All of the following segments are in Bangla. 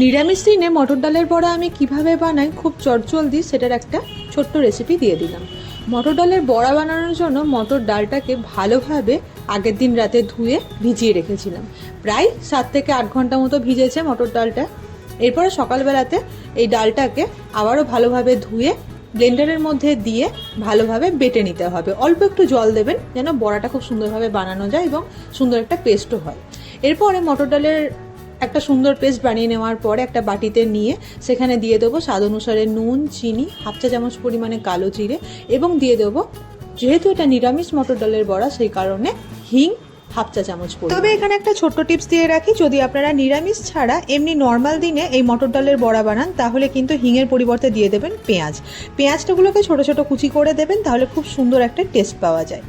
নিরামিষ দিনে মটর ডালের বড়া আমি কীভাবে বানাই খুব চটজলদি সেটার একটা ছোট্ট রেসিপি দিয়ে দিলাম। মটর ডালের বড়া বানানোর জন্য মটর ডালটাকে ভালোভাবে আগের দিন রাতে ধুয়ে ভিজিয়ে রেখেছিলাম। প্রায় সাত থেকে আট ঘণ্টা মতো ভিজেছে মটর ডালটা। এরপরে সকালবেলাতে এই ডালটাকে আবারও ভালোভাবে ধুয়ে ব্লেন্ডারের মধ্যে দিয়ে ভালোভাবে বেটে নিতে হবে। অল্প একটু জল দেবেন যেন বড়াটা খুব সুন্দরভাবে বানানো যায় এবং সুন্দর একটা পেস্টও হয়। এরপরে মটর ডালের একটা সুন্দর পেস্ট বানিয়ে নেওয়ার পরে একটা বাটিতে নিয়ে সেখানে দিয়ে দেবো স্বাদ অনুসারে নুন, চিনি, হাফ চা চামচ পরিমাণে কালো জিরে এবং দিয়ে দেবো যেহেতু এটা নিরামিষ মটর ডালের বড়া, সেই কারণে হিং হাফ চা চামচ। তবে এখানে একটা ছোট্ট টিপস দিয়ে রাখি, যদি আপনারা নিরামিষ ছাড়া এমনি নর্মাল দিনে এই মটর ডালের বড়া বানান, তাহলে কিন্তু হিঙের পরিবর্তে দিয়ে দেবেন পেঁয়াজ পেঁয়াজটাগুলোকে ছোট ছোট কুচি করে দেবেন, তাহলে খুব সুন্দর একটা টেস্ট পাওয়া যায়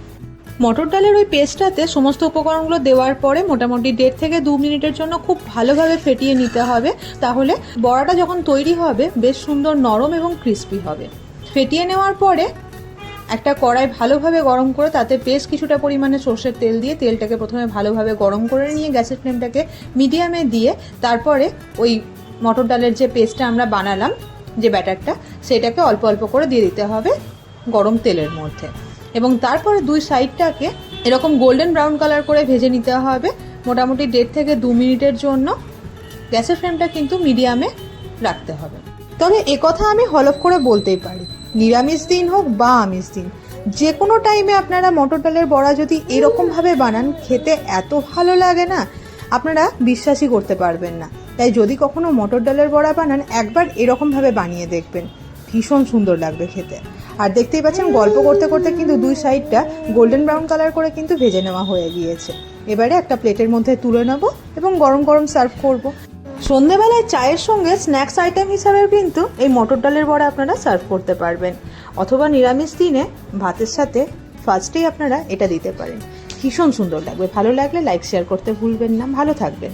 মটর ডালের ওই পেস্টটাতে সমস্ত উপকরণগুলো দেওয়ার পরে মোটামুটি দেড় থেকে দু মিনিটের জন্য খুব ভালোভাবে ফেটিয়ে নিতে হবে। তাহলে বড়াটা যখন তৈরি হবে, বেশ সুন্দর নরম এবং ক্রিস্পি হবে। ফেটিয়ে নেওয়ার পরে একটা কড়াই ভালোভাবে গরম করে তাতে বেশ কিছুটা পরিমাণে সর্ষের তেল দিয়ে তেলটাকে প্রথমে ভালোভাবে গরম করে নিয়ে গ্যাসের ফ্লেমটাকে মিডিয়ামে দিয়ে তারপরে ওই মটর ডালের যে পেস্টটা আমরা বানালাম, যে ব্যাটারটা, সেটাকে অল্প অল্প করে দিয়ে দিতে হবে গরম তেলের মধ্যে। এবং তারপরে দুই সাইডটাকে এরকম গোল্ডেন ব্রাউন কালার করে ভেজে নিতে হবে মোটামুটি দেড় থেকে দু মিনিটের জন্য। গ্যাসের ফ্লেমটা কিন্তু মিডিয়ামে রাখতে হবে। তবে একথা আমি হলফ করে বলতেই পারি, নিরামিষ দিন হোক বা আমিষ দিন, যে কোনো টাইমে আপনারা মটর ডালের বড়া যদি এরকমভাবে বানান, খেতে এত ভালো লাগে না, আপনারা বিশ্বাসই করতে পারবেন না। তাই যদি কখনো মটর ডালের বড়া বানান, একবার এরকমভাবে বানিয়ে দেখবেন। ভীষণ সুন্দর লাগবে খেতে। আর দেখতেই পাচ্ছেন, গল্প করতে করতে কিন্তু দুই সাইডটা গোল্ডেন ব্রাউন কালার করে কিন্তু ভেজে নেওয়া হয়ে গিয়েছে। এবারে একটা প্লেটের মধ্যে তুলে নেব এবং গরম গরম সার্ভ করব। সন্ধেবেলায় চায়ের সঙ্গে স্ন্যাক্স আইটেম হিসাবেও কিন্তু এই মটর ডালের বড়া আপনারা সার্ভ করতে পারবেন। অথবা নিরামিষ দিনে ভাতের সাথে ফার্স্টেই আপনারা এটা দিতে পারেন। ভীষণ সুন্দর লাগবে। ভালো লাগলে লাইক শেয়ার করতে ভুলবেন না। ভালো থাকবেন।